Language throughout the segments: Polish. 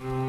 Mm.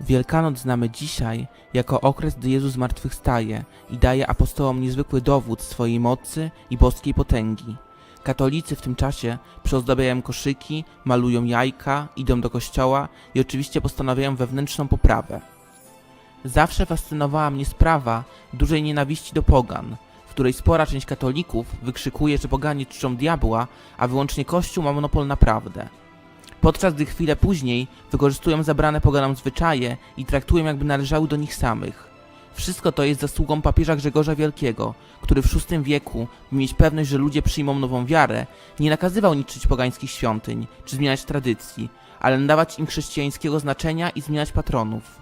Wielkanoc znamy dzisiaj jako okres, gdy Jezus zmartwychwstaje i daje apostołom niezwykły dowód swojej mocy i boskiej potęgi. Katolicy w tym czasie przyozdabiają koszyki, malują jajka, idą do kościoła i oczywiście postanawiają wewnętrzną poprawę. Zawsze fascynowała mnie sprawa dużej nienawiści do pogan, w której spora część katolików wykrzykuje, że poganie czczą diabła, a wyłącznie Kościół ma monopol na prawdę podczas gdy chwilę później wykorzystują zabrane poganom zwyczaje i traktują jakby należały do nich samych. Wszystko to jest zasługą papieża Grzegorza Wielkiego, który w VI wieku, by mieć pewność, że ludzie przyjmą nową wiarę, nie nakazywał niszczyć pogańskich świątyń czy zmieniać tradycji, ale nadawać im chrześcijańskiego znaczenia i zmieniać patronów.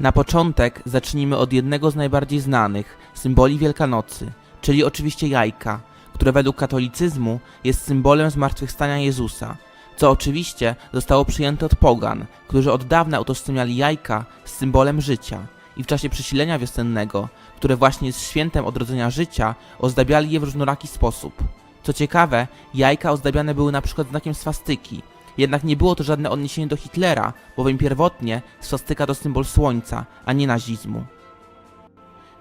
Na początek zacznijmy od jednego z najbardziej znanych symboli Wielkanocy, czyli oczywiście jajka, które według katolicyzmu jest symbolem zmartwychwstania Jezusa, co oczywiście zostało przyjęte od pogan, którzy od dawna utożsamiali jajka z symbolem życia i w czasie przesilenia wiosennego, które właśnie jest świętem odrodzenia życia, ozdabiali je w różnoraki sposób. Co ciekawe, jajka ozdabiane były na przykład znakiem swastyki, jednak nie było to żadne odniesienie do Hitlera, bowiem pierwotnie swastyka to symbol słońca, a nie nazizmu.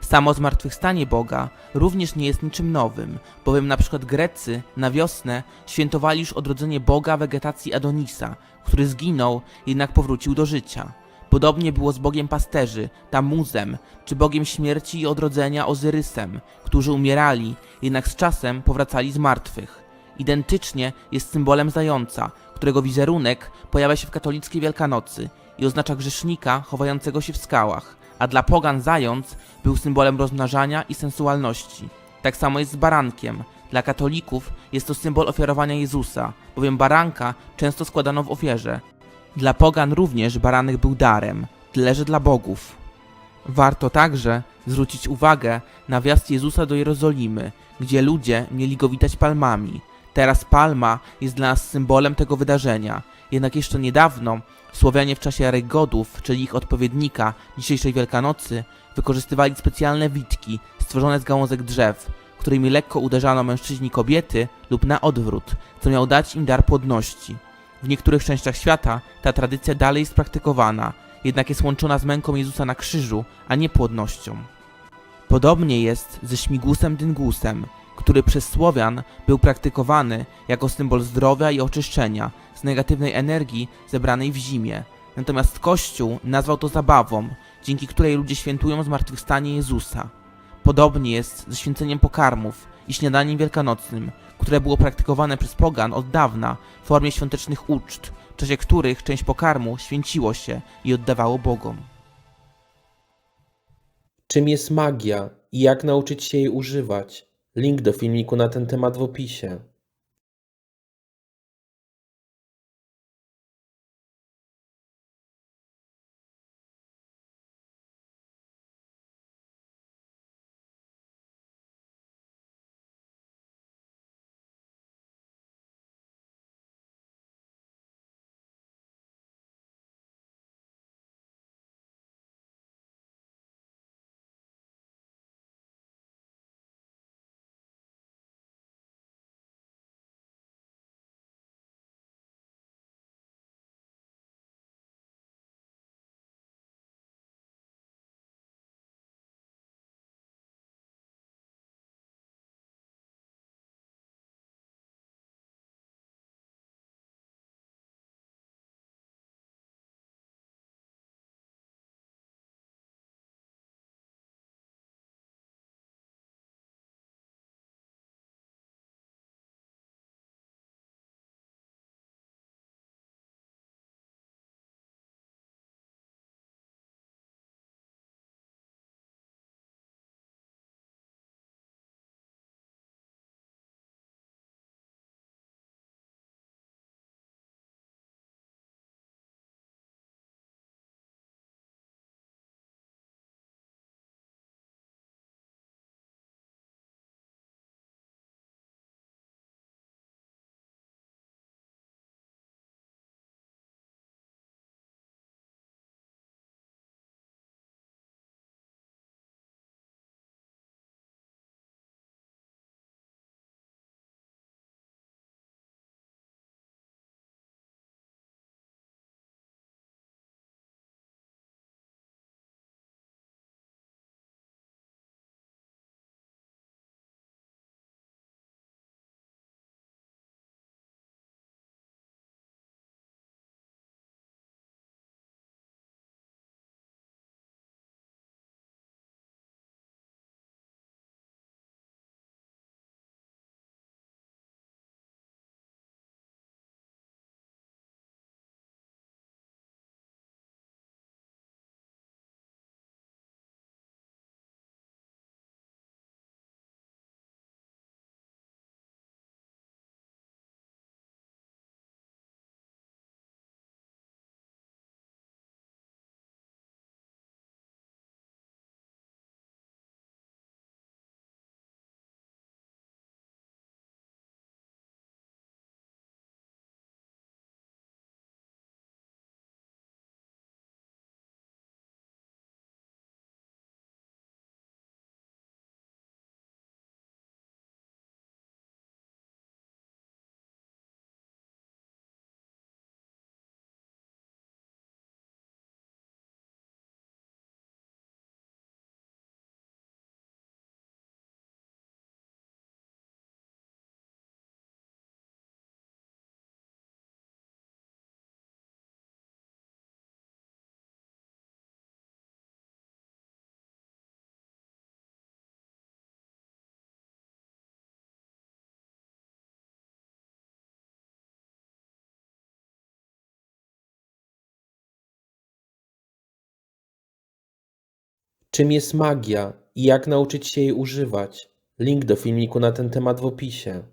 Samo zmartwychwstanie Boga również nie jest niczym nowym, bowiem na przykład Grecy na wiosnę świętowali już odrodzenie Boga wegetacji Adonisa, który zginął, jednak powrócił do życia. Podobnie było z Bogiem pasterzy, Tamuzem, czy Bogiem śmierci i odrodzenia Ozyrysem, którzy umierali, jednak z czasem powracali z martwych. Identycznie jest symbolem zająca, którego wizerunek pojawia się w katolickiej Wielkanocy i oznacza grzesznika chowającego się w skałach, a dla pogan zając był symbolem rozmnażania i sensualności. Tak samo jest z barankiem. Dla katolików jest to symbol ofiarowania Jezusa, bowiem baranka często składano w ofierze. Dla pogan również baranek był darem, tyle że dla bogów. Warto także zwrócić uwagę na wjazd Jezusa do Jerozolimy, gdzie ludzie mieli go witać palmami. Teraz palma jest dla nas symbolem tego wydarzenia, jednak jeszcze niedawno Słowianie w czasie Regodów, czyli ich odpowiednika dzisiejszej Wielkanocy, wykorzystywali specjalne witki stworzone z gałązek drzew, którymi lekko uderzano mężczyźni kobiety lub na odwrót, co miał dać im dar płodności. W niektórych częściach świata ta tradycja dalej jest praktykowana, jednak jest łączona z męką Jezusa na krzyżu, a nie płodnością. Podobnie jest ze śmigusem dyngusem, który przez Słowian był praktykowany jako symbol zdrowia i oczyszczenia z negatywnej energii zebranej w zimie. Natomiast Kościół nazwał to zabawą, dzięki której ludzie świętują zmartwychwstanie Jezusa. Podobnie jest ze święceniem pokarmów i śniadaniem wielkanocnym, które było praktykowane przez pogan od dawna w formie świątecznych uczt, w czasie których część pokarmu święciło się i oddawało Bogom. Czym jest magia i jak nauczyć się jej używać? Link do filmiku na ten temat w opisie. Czym jest magia i jak nauczyć się jej używać? Link do filmiku na ten temat w opisie.